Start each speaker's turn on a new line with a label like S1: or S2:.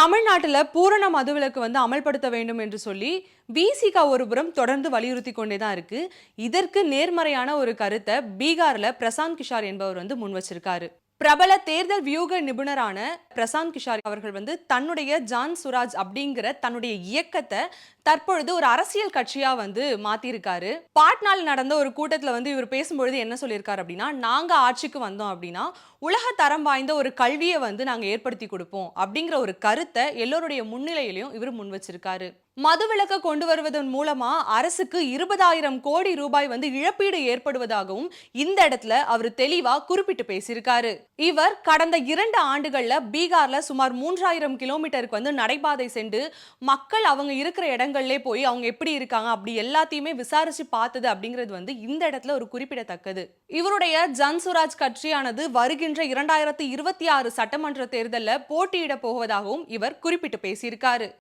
S1: தமிழ்நாட்டில் பூரண மதுவிலக்கு வந்து அமல்படுத்த வேண்டும் என்று சொல்லி விசிகா ஒருபுறம் தொடர்ந்து வலியுறுத்தி கொண்டே தான் இருக்கு. இதற்கு நேர்மறையான ஒரு கருத்தை பீகாரில் பிரசாந்த் கிஷார் என்பவர் வந்து முன் வச்சிருக்காரு பிரபல தேர்தல் வியூக நிபுணரான பிரசாந்த் கிஷார் அவர்கள் வந்து தன்னுடைய ஜான் சுராஜ் அப்படிங்கிற தன்னுடைய இயக்கத்தை தற்பொழுது ஒரு அரசியல் கட்சியா வந்து மாத்திருக்காரு. பாட்னால நடந்த ஒரு கூட்டத்துல வந்து இவர் பேசும்பொழுது என்ன சொல்லியிருக்காரு அப்படின்னா நாங்க ஆட்சிக்கு வந்தோம் அப்படின்னா உலக தரம் வாய்ந்த ஒரு கல்வியை வந்து நாங்க ஏற்படுத்தி கொடுப்போம். அப்படிங்கிற ஒரு கருத்தை எல்லோருடைய முன்னிலையிலையும் இவர் முன் வச்சிருக்காரு. மதுவிலக்க கொண்டு வருவதன் மூலமா அரசுக்கு இருபதாயிரம் கோடி ரூபாய் வந்து இழப்பீடு ஏற்படுவதாகவும் இந்த இடத்துல அவர் தெளிவா குறிப்பிட்டு பேசியிருக்காரு. இவர் கடந்த இரண்டு ஆண்டுகளில் பீகாரில் சுமார் மூன்றாயிரம் கிலோமீட்டருக்கு வந்து நடைபாதை சென்று மக்கள் அவங்க இருக்கிற இடங்கள்லே போய் அவங்க எப்படி இருக்காங்க அப்படி எல்லாத்தையுமே விசாரிச்சு பார்த்தது அப்படிங்கிறது வந்து இந்த இடத்துல ஒரு குறிப்பிடத்தக்கது. இவருடைய ஜன்சுராஜ் கட்சியானது வருகின்ற இரண்டாயிரத்தி இருபத்தி ஆறு சட்டமன்ற தேர்தலில் போட்டியிட போவதாகவும் இவர் குறிப்பிட்டு பேசியிருக்காரு.